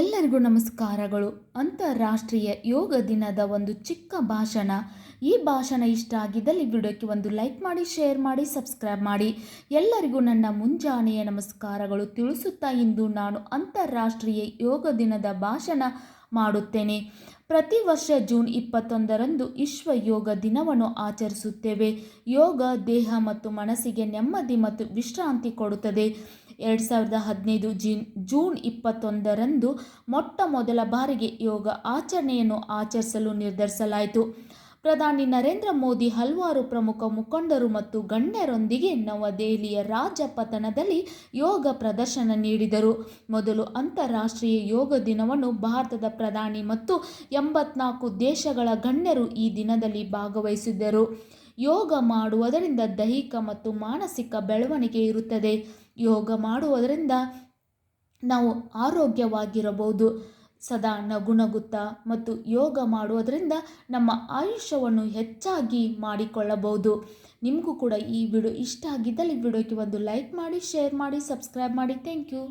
ಎಲ್ಲರಿಗೂ ನಮಸ್ಕಾರಗಳು. ಅಂತಾರಾಷ್ಟ್ರೀಯ ಯೋಗ ದಿನದ ಒಂದು ಚಿಕ್ಕ ಭಾಷಣ. ಈ ಭಾಷಣ ಇಷ್ಟ ಆಗಿದ್ದಲ್ಲಿ ವಿಡಿಯೋಕ್ಕೆ ಒಂದು ಲೈಕ್ ಮಾಡಿ, ಶೇರ್ ಮಾಡಿ, ಸಬ್ಸ್ಕ್ರೈಬ್ ಮಾಡಿ. ಎಲ್ಲರಿಗೂ ನನ್ನ ಮುಂಜಾನೆಯ ನಮಸ್ಕಾರಗಳು ತಿಳಿಸುತ್ತಾ ಇಂದು ನಾನು ಅಂತಾರಾಷ್ಟ್ರೀಯ ಯೋಗ ದಿನದ ಭಾಷಣ ಮಾಡುತ್ತೇನೆ. ಪ್ರತಿ ವರ್ಷ ಜೂನ್ ಇಪ್ಪತ್ತೊಂದರಂದು ವಿಶ್ವ ಯೋಗ ದಿನವನ್ನು ಆಚರಿಸುತ್ತೇವೆ. ಯೋಗ ದೇಹ ಮತ್ತು ಮನಸ್ಸಿಗೆ ನೆಮ್ಮದಿ ಮತ್ತು ವಿಶ್ರಾಂತಿ ಕೊಡುತ್ತದೆ. ಎರಡು ಸಾವಿರದ ಹದಿನೈದು ಜೀನ್, ಜೂನ್ ಇಪ್ಪತ್ತೊಂದರಂದು ಮೊಟ್ಟ ಮೊದಲ ಬಾರಿಗೆ ಯೋಗ ಆಚರಣೆಯನ್ನು ಆಚರಿಸಲು ನಿರ್ಧರಿಸಲಾಯಿತು. ಪ್ರಧಾನಿ ನರೇಂದ್ರ ಮೋದಿ ಹಲವಾರು ಪ್ರಮುಖ ಮುಖಂಡರು ಮತ್ತು ಗಣ್ಯರೊಂದಿಗೆ ನವದೆಹಲಿಯ ರಾಜಪತನದಲ್ಲಿ ಯೋಗ ಪ್ರದರ್ಶನ ನೀಡಿದರು. ಮೊದಲು ಅಂತಾರಾಷ್ಟ್ರೀಯ ಯೋಗ ದಿನವನ್ನು ಭಾರತದ ಪ್ರಧಾನಿ ಮತ್ತು ಎಂಬತ್ನಾಲ್ಕು ದೇಶಗಳ ಗಣ್ಯರು ಈ ದಿನದಲ್ಲಿ ಭಾಗವಹಿಸಿದ್ದರು. ಯೋಗ ಮಾಡುವುದರಿಂದ ದೈಹಿಕ ಮತ್ತು ಮಾನಸಿಕ ಬೆಳವಣಿಗೆ ಇರುತ್ತದೆ. ಯೋಗ ಮಾಡುವುದರಿಂದ ನಾವು ಆರೋಗ್ಯವಾಗಿರಬಹುದು. ಸದಾ ನಗು ನಗುತ್ತಾ ಮತ್ತು ಯೋಗ ಮಾಡುವುದರಿಂದ ನಮ್ಮ ಆಯುಷ್ಯವನ್ನು ಹೆಚ್ಚಾಗಿ ಮಾಡಿಕೊಳ್ಳಬಹುದು. ನಿಮಗೂ ಕೂಡ ಈ ವಿಡಿಯೋ ಇಷ್ಟ ಆಗಿದ್ದಲ್ಲಿ ವಿಡಿಯೋಕ್ಕೆ ಒಂದು ಲೈಕ್ ಮಾಡಿ, ಶೇರ್ ಮಾಡಿ, ಸಬ್ಸ್ಕ್ರೈಬ್ ಮಾಡಿ. Thank you.